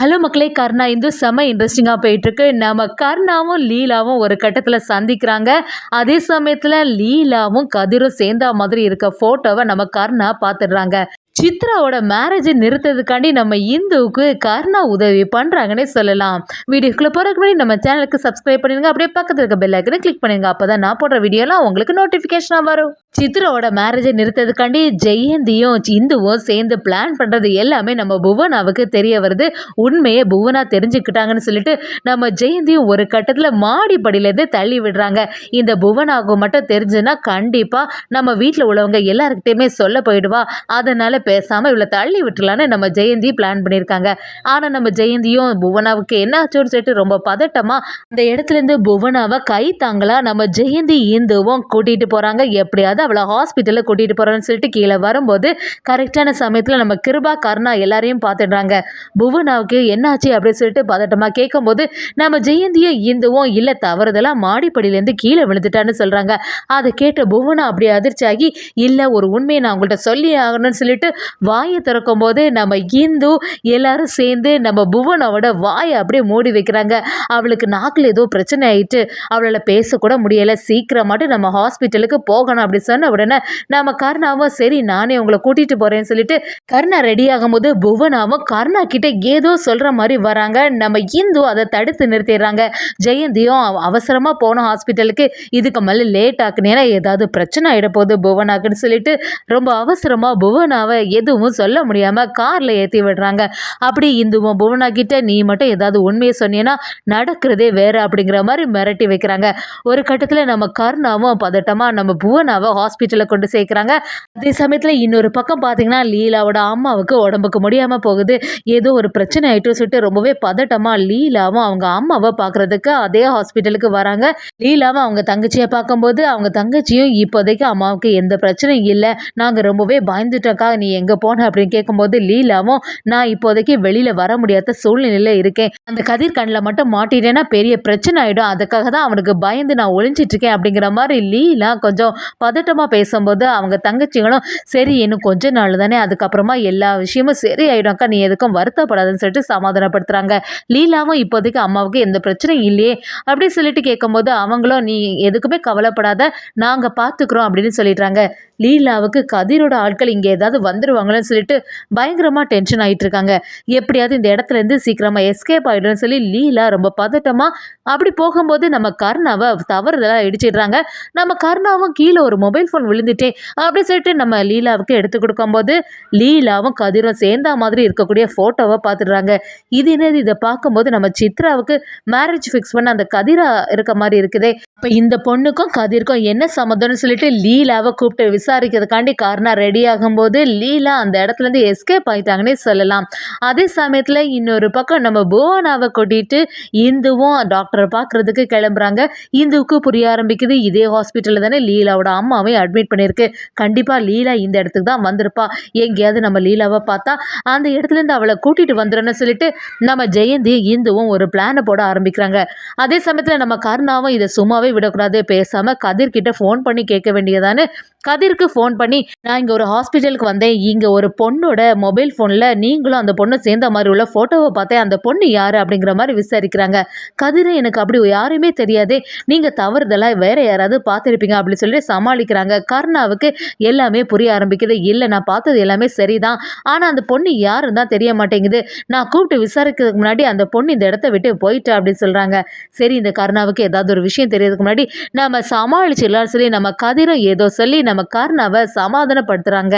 Hello மக்களே கர்ணா இந்து செம இன்ட்ரெஸ்டிங்காக போயிட்டுருக்கு. நம்ம கர்ணாவும் லீலாவும் ஒரு கட்டத்தில் சந்திக்கிறாங்க. அதே சமயத்தில் லீலாவும் கதிரும் சேர்ந்தா மாதிரி இருக்க ஃபோட்டோவை நம்ம கர்ணா பார்த்துடுறாங்க சித்ராவோட மேரேஜை நிறுத்ததுக்காண்டி நம்ம இந்துவுக்கு கர்ணா உதவி பண்ணுறாங்கன்னே சொல்லலாம். வீடியோக்குள்ளே போகிறதுக்கு முன்னாடி நம்ம சேனலுக்கு சப்ஸ்கிரைப் பண்ணிடுங்க. அப்படியே பக்கத்தில் இருக்க பெல் ஐக்கனை கிளிக் பண்ணுங்க. அப்போ தான் நான் போடுற வீடியோலாம் உங்களுக்கு நோட்டிஃபிகேஷனாக வரும். சித்ராவோட மேரேஜை நிறுத்ததுக்காண்டி ஜெயந்தியும் இந்துவும் சேர்ந்து பிளான் பண்ணுறது எல்லாமே நம்ம புவனாவுக்கு தெரிய வருது. உண்மையை புவனா தெரிஞ்சுக்கிட்டாங்கன்னு சொல்லிட்டு நம்ம ஜெயந்தியும் ஒரு கட்டத்தில் மாடிப்படியிலேருந்து தள்ளி விடுறாங்க. இந்த புவனாவுக்கு மட்டும் தெரிஞ்சுன்னா கண்டிப்பாக நம்ம வீட்டில் உள்ளவங்க எல்லாருக்கிட்டையுமே சொல்ல போயிடுவா. அதனால் பேசாமல் இவ்வளோ தள்ளி விட்டுலான்னு நம்ம ஜெயந்தி பிளான் பண்ணியிருக்காங்க. ஆனால் நம்ம ஜெயந்தியும் புவனாவுக்கு என்ன ஆச்சோன்னு சொல்லிட்டு ரொம்ப பதட்டமாக அந்த இடத்துலேருந்து புவனாவை கை தாங்களா நம்ம ஜெயந்தி இந்துவும் கூட்டிகிட்டு போகிறாங்க எப்படியாவது அவளை ஹாஸ்பிட்டலில் கூட்டிகிட்டு போகிறோன்னு சொல்லிட்டு கீழே வரும்போது கரெக்டான சமயத்தில் நம்ம கிருபா கருணா எல்லாரையும் பார்த்துடுறாங்க. புவனாவுக்கு என்னாச்சு அப்படின்னு சொல்லிட்டு பதட்டமாக கேட்கும்போது நம்ம ஜெயந்தியும் இந்துவும் இல்லை தவறுதெல்லாம் மாடிப்படியிலேருந்து கீழே விழுந்துட்டான்னு சொல்கிறாங்க அதை கேட்ட புவனா அப்படியே அதிர்ச்சியாகி இல்லை ஒரு உண்மையை நான் உங்கள்கிட்ட சொல்லி ஆகணும்னு சொல்லிட்டு வாயை திறக்கும் போது நம்ம இந்து எல்லாரும் சேர்ந்து நம்ம புவனாவோட வாயை அப்படியே மூடி வைக்கிறாங்க. அவளுக்கு நாக்கில் ஏதோ பிரச்சனை ஆயிட்டு அவளால் பேசக்கூட முடியலை. சீக்கிரமாட்டு நம்ம ஹாஸ்பிட்டலுக்கு போகணும் அப்படி சொன்ன உடனே நம்ம கருணாவும் சரி நானே உங்களை கூட்டிகிட்டு போகிறேன்னு சொல்லிட்டு கருணா ரெடி ஆகும்போது புவனாவும் கருணா கிட்ட ஏதோ சொல்கிற மாதிரி வராங்க. நம்ம இந்து அதை தடுத்து நிறுத்திடுறாங்க. ஜெயந்தியும் அவ- அவசரமா போனோம் ஹாஸ்பிட்டலுக்கு. இதுக்கு மேலே லேட் ஆக்குனேன்னா ஏதாவது பிரச்சனை ஆகிட போகுது புவனாக்குன்னு சொல்லிட்டு ரொம்ப அவசரமாக புவனாவை எதுவும் சொல்ல முடியாமல் காரில் ஏற்றி விடுறாங்க. அப்படி இந்துவும் புவனா கிட்ட நீ மட்டும் ஏதாவது உண்மையை சொன்னீங்கன்னா நடக்கிறதே வேற அப்படிங்கிற மாதிரி மிரட்டி வைக்கிறாங்க. ஒரு கட்டத்தில் நம்ம கருணாவும் பதட்டமாக நம்ம புவனாவை ஹாஸ்பிட்டலில் கொண்டு சேர்க்குறாங்க. அதே சமயத்தில் இன்னொரு பக்கம் பார்த்தீங்கன்னா லீலாவோட அம்மாவுக்கு உடம்புக்கு முடியாமல் போகுது. ஏதோ ஒரு பிரச்சனை ஆயிட்டு சொல்லிட்டு ரொம்பவே பதட்டமாக லீலாவும் அவங்க அம்மாவை பார்க்குறதுக்கு அதே ஹாஸ்பிட்டலுக்கு வராங்க. லீலாவும் அவங்க தங்கச்சியை பார்க்கும்போது அவங்க தங்கச்சியும் இப்போதைக்கு அம்மாவுக்கு எந்த பிரச்சனையும் இல்லை. நாங்கள் ரொம்பவே பயந்துட்டோக்கா நீ எங்கே போன அப்படின்னு கேட்கும்போது லீலாவும் நான் இப்போதைக்கு வெளியில் வர முடியாத சூழ்நிலையில் இருக்கேன். அந்த கதிர் கண்ணில் மட்டும் மாட்டிட்டேன்னா பெரிய பிரச்சனை ஆகிடும் அதுக்காக தான் அவனுக்கு பயந்து நான் ஒளிஞ்சிட்டு இருக்கேன். அப்படிங்கிற மாதிரி லீலா கொஞ்சம் பதட்டமாக பேசும்போது அவங்க தங்கச்சிகளும் சரி இன்னும் கொஞ்ச நாள் தானே. அதுக்கப்புறமா எல்லா விஷயமும் சரி ஆயிடும்க்கா நீ எதுக்கும் வருத்தப்படாதுன்னு சொல்லிட்டு சமாதானப்படுத்துகிறாங்க லீலாவும் இப்போதைக்கு அம்மாவுக்கு எந்த பிரச்சனையும் இல்லையே. அப்படின்னு சொல்லிட்டு கேட்கும்போது அவங்களும் நீ எதுக்குமே கவலைப்படாத. நாங்கள் பார்த்துக்குறோம் அப்படின்னு சொல்லிடுறாங்க. லீலாவுக்கு கதிரோட ஆட்கள் இங்கே ஏதாவது வந்துடுவாங்களோன்னு சொல்லிட்டு பயங்கரமாக டென்ஷன் ஆகிட்டு இருக்காங்க எப்படியாவது இந்த இடத்துலேருந்து சீக்கிரமாக எஸ்கேப் ஆகிடும்னு சொல்லி லீலா ரொம்ப பதட்டமாக அப்படி போகும்போது நம்ம கருணாவை தவறுதலாக இடிச்சிடுறாங்க. நம்ம கருணாவும் கீழே ஒரு மொபைல் ஃபோன் விழுந்துட்டே அப்படி சொல்லிட்டு நம்ம லீலாவுக்கு எடுத்து கொடுக்கும்போது லீலாவும் கதிரும் சேர்ந்தா மாதிரி இருக்கக்கூடிய ஃபோட்டோவை பார்த்துடுறாங்க. இது என்னது? இதை பார்க்கும்போது நம்ம சித்ராவுக்கு மேரேஜ் ஃபிக்ஸ் பண்ண அந்த கதிரா இருக்க மாதிரி இருக்குதே. இப்போ இந்த பொண்ணுக்கும் கதிர்க்கும் என்ன சம்மந்தம்னு சொல்லிட்டு லீலாவை கூப்பிட்டு விசாரிக்கிறதுக்காண்டி காரணம் ரெடி ஆகும்போது லீ லீலா அந்த இடத்துலேருந்து எஸ்கேப் ஆயிட்டாங்கன்னே சொல்லலாம். அதே சமயத்தில் இன்னொரு பக்கம் நம்ம புவனாவை கூட்டிகிட்டு இந்துவும் டாக்டரை பார்க்குறதுக்கு கிளம்புறாங்க. இந்துவுக்கு புரிய ஆரம்பிக்குது. இதே ஹாஸ்பிட்டலில் தானே லீலாவோட அம்மாவையும் அட்மிட் பண்ணியிருக்கு. கண்டிப்பாக லீலா இந்த இடத்துக்கு தான் வந்திருப்பா. எங்கேயாவது நம்ம லீலாவை பார்த்தா அந்த இடத்துலேருந்து அவளை கூட்டிகிட்டு வந்துடும்னு சொல்லிட்டு நம்ம ஜெயந்தி இந்துவும் ஒரு பிளானை போட ஆரம்பிக்கிறாங்க. அதே சமயத்தில் நம்ம கருணாவும் இதை சும்மாவே விடக்கூடாது. பேசாமல் கதிர்கிட்ட ஃபோன் பண்ணி கேட்க வேண்டியதானு? கதிருக்கு ஃபோன் பண்ணி நான் இங்கே ஒரு ஹாஸ்பிட்டலுக்கு வந்தேன். இங்கே ஒரு பொண்ணோட மொபைல் ஃபோனில் நீங்களும் அந்த பொண்ணை சேர்ந்த மாதிரி உள்ள ஃபோட்டோவை பார்த்தேன் அந்த பொண்ணு யார் அப்படிங்கிற மாதிரி விசாரிக்கிறாங்க. கதிரை எனக்கு அப்படி யாருமே தெரியாதே. நீங்கள் தவறுதலாக வேற யாராவது பார்த்துருப்பீங்க அப்படின்னு சொல்லி சமாளிக்கிறாங்க. கருணாவுக்கு எல்லாமே புரிய ஆரம்பிக்குது. இல்லை நான் பார்த்தது எல்லாமே சரிதான். ஆனால் அந்த பொண்ணு யாருன்னு தான் தெரிய மாட்டேங்குது. நான் கூப்பிட்டு விசாரிக்கிறதுக்கு முன்னாடி அந்த பொண்ணு இந்த இடத்த விட்டு போயிட்டா அப்படின்னு சொல்கிறாங்க சரி இந்த கருணாவுக்கு ஏதாவது ஒரு விஷயம் தெரியறதுக்கு முன்னாடி நம்ம சமாளிச்சிடலாம்னு சொல்லி நம்ம கதிரும் ஏதோ சொல்லி நம்ம கருணாவை சமாதானப்படுத்துகிறாங்க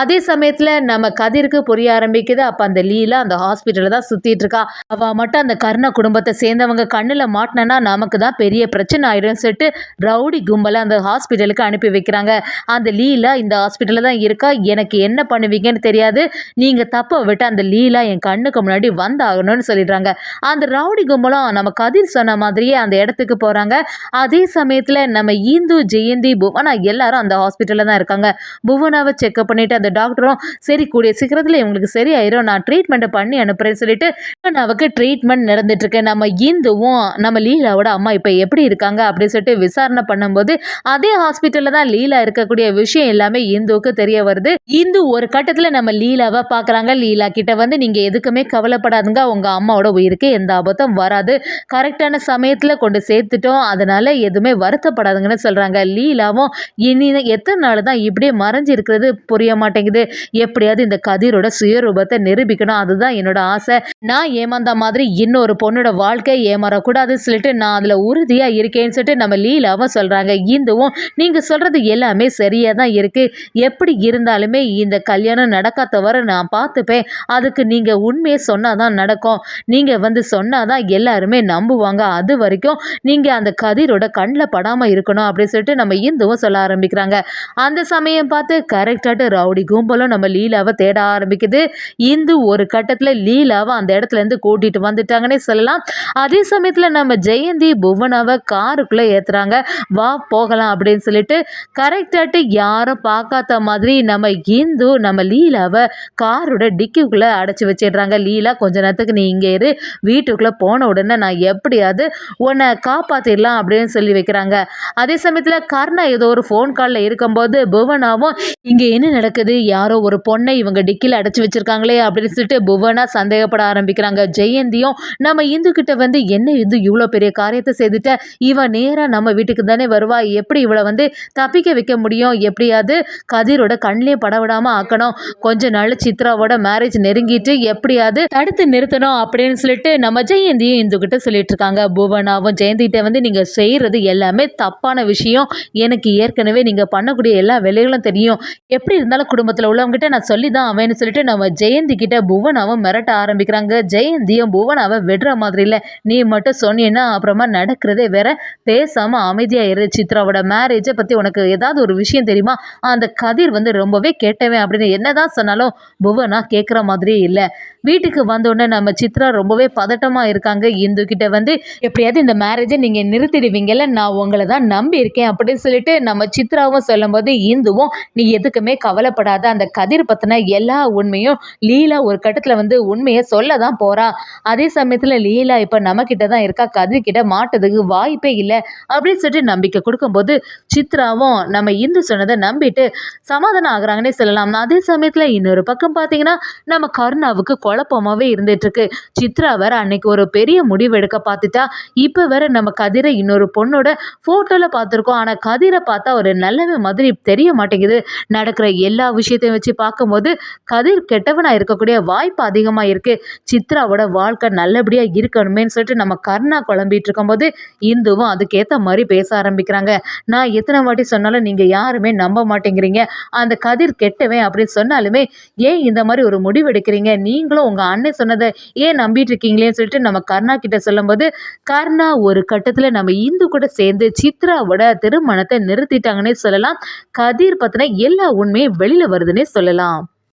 அதே சமயத்தில் நம்ம கதிருக்கு புரிய ஆரம்பிக்குது. அப்போ அந்த லீலா அந்த ஹாஸ்பிட்டலில் தான் சுற்றிட்டு இருக்கா. அவள் மட்டும் அந்த கர்ண குடும்பத்தை சேர்ந்தவங்க கண்ணில் மாட்டினா நமக்கு தான் பெரிய பிரச்சனை ஆயிடும் சொல்லிட்டு ரவுடி கும்பலை அந்த ஹாஸ்பிட்டலுக்கு அனுப்பி வைக்கிறாங்க. அந்த லீலா இந்த ஹாஸ்பிட்டலில் தான் இருக்கா. எனக்கு என்ன பண்ணுவீங்கன்னு தெரியாது. நீங்கள் தப்பை விட்டு அந்த லீலா என் கண்ணுக்கு முன்னாடி வந்தாகணும்னு சொல்லிடுறாங்க. அந்த ரவுடி கும்பலும் நம்ம கதிர் சொன்ன மாதிரியே அந்த இடத்துக்கு போகிறாங்க அதே சமயத்தில் நம்ம இந்து ஜெயந்தி புவனா எல்லாரும் அந்த ஹாஸ்பிட்டலில் தான் இருக்காங்க. புவனாவை செக்அப் பண்ணிட்டு அந்த டாக்டர் டாக்டரும் சரி கூடிய சீக்கிரத்தில் இவங்களுக்கு சரியாயிரும். நான் ட்ரீட்மெண்ட்டை பண்ணி அனுப்புகிறேன்னு சொல்லிட்டு புவனாவுக்கு ட்ரீட்மெண்ட் நடந்துட்டுருக்கு நம்ம இந்துவும் நம்ம லீலாவோட அம்மா இப்போ எப்படி இருக்காங்க? அப்படின்னு சொல்லிட்டு விசாரணை பண்ணும்போது அதே ஹாஸ்பிட்டலில் தான் லீலா இருக்கக்கூடிய விஷயம் எல்லாமே இந்துவுக்கு தெரிய வருது. இந்து ஒரு கட்டத்தில் நம்ம லீலாவை பார்க்குறாங்க. லீலா கிட்ட வந்து நீங்கள் எதுக்குமே கவலைப்படாதுங்க. உங்கள் அம்மாவோட உயிருக்கு எந்த ஆபத்தும் வராது. கரெக்டான சமயத்தில் கொண்டு சேர்த்துட்டோம். அதனால் எதுவுமே வருத்தப்படாதுங்கன்னு சொல்கிறாங்க லீலாவும் இனி எத்தனை நாள் தான் இப்படியே மறைஞ்சு இருக்கிறது புரிய மாட்டேங்குது. எப்படியாவது இந்த கதிரோட சுயரூபத்தை நிரூபிக்கணும். அதுதான் என்னோட ஆசை. நான் ஏமாந்த மாதிரி இன்னொரு பொண்ணோட வாழ்க்கை ஏமாறக்கூடாதுன்னு சொல்லிட்டு நான் அதில் உறுதியாக இருக்கேன்னு சொல்லிட்டு நம்ம லீலாவும் சொல்கிறாங்க இந்துவும் நீங்கள் சொல்கிறது எல்லாமே சரியாக தான் இருக்குது எப்படி இருந்தாலுமே இந்த கல்யாணம் நடக்காத வர நான் பார்த்துப்பேன். அதுக்கு நீங்கள் உண்மையை சொன்னால் தான் நடக்கும். நீங்கள் வந்து சொன்னால் தான் எல்லாருமே நம்புவாங்க. அது வரைக்கும் நீங்கள் அந்த கதிரோட கண்ணில் படாமல் இருக்கணும் அப்படின்னு சொல்லிட்டு நம்ம இந்துவும் சொல்ல ஆரம்பிக்கிறாங்க. அந்த சமயம் பார்த்து கரெக்டாட்டு ரவுடி கும்பலும் நம்ம லீலாவை தேட ஆரம்பிக்குது. இந்து ஒரு கட்டத்தில் லீலாவை அந்த இடத்துலேருந்து கூட்டிகிட்டு வந்துட்டாங்கன்னே சொல்லலாம். அதே சமயத்தில் நம்ம ஜெயந்தி புவனாவை காருக்குள்ளே ஏற்றுறாங்க வா போகலாம் அப்படின்னு சொல்லிட்டு கரெக்டாட்டு யாரும் பார்க்காத மாதிரி நம்ம இந்து நம்ம லீலாவை காரோட டிக்கிக்குள்ளே அடைச்சி வச்சிடுறாங்க. லீலா கொஞ்ச நேரத்துக்கு நீ இங்கே இரு. வீட்டுக்குள்ளே போன உடனே நான் எப்படியாவது உன்னை காப்பாற்றிடலாம் அப்படின்னு சொல்லி வைக்கிறாங்க. அதே சமயத்தில் கர்ணா ஏதோ ஒரு ஃபோன் காலில் இருக்கும்போது புவனாவும் இங்கே என்ன நடக்குது? யார் யாரோ ஒரு பொண்ணை இவங்க டிக்கியில் அடைச்சி வச்சிருக்காங்களே அப்படின்னு சொல்லிட்டு புவனா சந்தேகப்பட ஆரம்பிக்கிறாங்க. ஜெயந்தியும் நம்ம இந்து கிட்ட வந்து என்ன இது இவ்வளோ பெரிய காரியத்தை செய்துட்ட? இவன் நேராக நம்ம வீட்டுக்கு தானே வருவா? எப்படி இவளை வந்து தப்பிக்க வைக்க முடியும்? எப்படியாவது கதிரோட கண்ணிலே பட விடாமல் ஆக்கணும். கொஞ்ச நாள் சித்ராவோட மேரேஜ் நெருங்கிட்டு எப்படியாவது தடுத்து நிறுத்தணும் அப்படின்னு சொல்லிட்டு நம்ம ஜெயந்தியும் இந்து கிட்ட சொல்லிட்டு இருக்காங்க புவனாவும் ஜெயந்திகிட்ட வந்து நீங்கள் செய்கிறது எல்லாமே தப்பான விஷயம். எனக்கு ஏற்கனவே நீங்கள் பண்ணக்கூடிய எல்லா வேலைகளும் தெரியும். எப்படி இருந்தாலும் குடும்பத்தை குடும்பத்தில் உள்ளவங்ககிட்ட நான் சொல்லி தான் அவன்னு சொல்லிட்டு நம்ம ஜெயந்தி கிட்ட புவனாவும் மிரட்ட ஆரம்பிக்கிறாங்க. ஜெயந்தியும் புவனாவை விடுற மாதிரி இல்லை. நீ மட்டும் சொன்னீன்னா அப்புறமா நடக்கிறதே வேற. பேசாமல் அமைதியாக இரு சித்ராவோட மேரேஜை பற்றி உனக்கு ஏதாவது ஒரு விஷயம் தெரியுமா? அந்த கதிர் வந்து ரொம்பவே கேட்டவன் அப்படின்னு என்னதான் சொன்னாலும் புவனா கேட்குற மாதிரியே இல்லை. வீட்டுக்கு வந்தோடனே நம்ம சித்ரா ரொம்பவே பதட்டமாக இருக்காங்க. இந்து கிட்ட வந்து எப்படியாவது இந்த மேரேஜை நீங்கள் நிறுத்திடுவீங்கல்ல நான் உங்களை தான் நம்பி இருக்கேன் அப்படின்னு சொல்லிட்டு நம்ம சித்ராவும் சொல்லும்போது இந்துவும் நீ எதுக்குமே கவலைப்படாத. அந்த கதிர் பற்றின எல்லா உண்மையும் லீலா ஒரு கட்டத்தில் வந்து உண்மையை சொல்ல தான் போகிறா அதே சமயத்தில் லீலா இப்போ நம்மக்கிட்ட தான் இருக்கா கதிர் கிட்ட மாட்டதுக்கு வாய்ப்பே இல்லை அப்படின்னு சொல்லிட்டு நம்பிக்கை கொடுக்கும்போது சித்ராவும் நம்ம இந்து சொன்னதை நம்பிட்டு சமாதானம் ஆகுறாங்கன்னே சொல்லலாம். அதே சமயத்தில் இன்னொரு பக்கம் பார்த்தீங்கன்னா நம்ம கருணாவுக்கு குழப்பமாகவே இருந்துகிட்ருக்கு சித்ரா வேற அன்னைக்கு ஒரு பெரிய முடிவு எடுக்க பார்த்துட்டா இப்போ வேற நம்ம கதிரை இன்னொரு பொண்ணோட ஃபோட்டோவில் பார்த்துருக்கோம். ஆனால் கதிரை பார்த்தா ஒரு நல்லவே மாதிரி தெரிய மாட்டேங்குது. நடக்கிற எல்லா விஷயத்தையும் வச்சு பார்க்கும்போது கதிர் கெட்டவனாக இருக்கக்கூடிய வாய்ப்பு அதிகமாக இருக்குது சித்ராவோட வாழ்க்கை நல்லபடியாக இருக்கணுமேன்னு சொல்லிட்டு நம்ம கர்ணா குழம்பிட்டு இருக்கும்போது இந்துவும் அதுக்கேற்ற மாதிரி பேச ஆரம்பிக்கிறாங்க. நான் எத்தனை வாட்டி சொன்னாலும் நீங்கள் யாருமே நம்ப மாட்டேங்கிறீங்க. அந்த கதிர் கெட்டவன் அப்படின்னு சொன்னாலுமே ஏன் இந்த மாதிரி ஒரு முடிவு எடுக்கிறீங்க? நீங்களும் உங்கள் அண்ணன் சொன்னதை ஏன் நம்பிட்டு இருக்கீங்களேன்னு சொல்லிட்டு நம்ம கர்ணா கிட்ட சொல்லும்போது கர்ணா ஒரு கட்டத்தில் நம்ம இந்து கூட சேர்ந்து சித்ராவோட திருமணத்தை நிறுத்திட்டாங்கன்னே சொல்லலாம். கதிர் பற்றின எல்லா உண்மையும் வெளியில் வருது. வருதுன்னே சொல்லலாம்.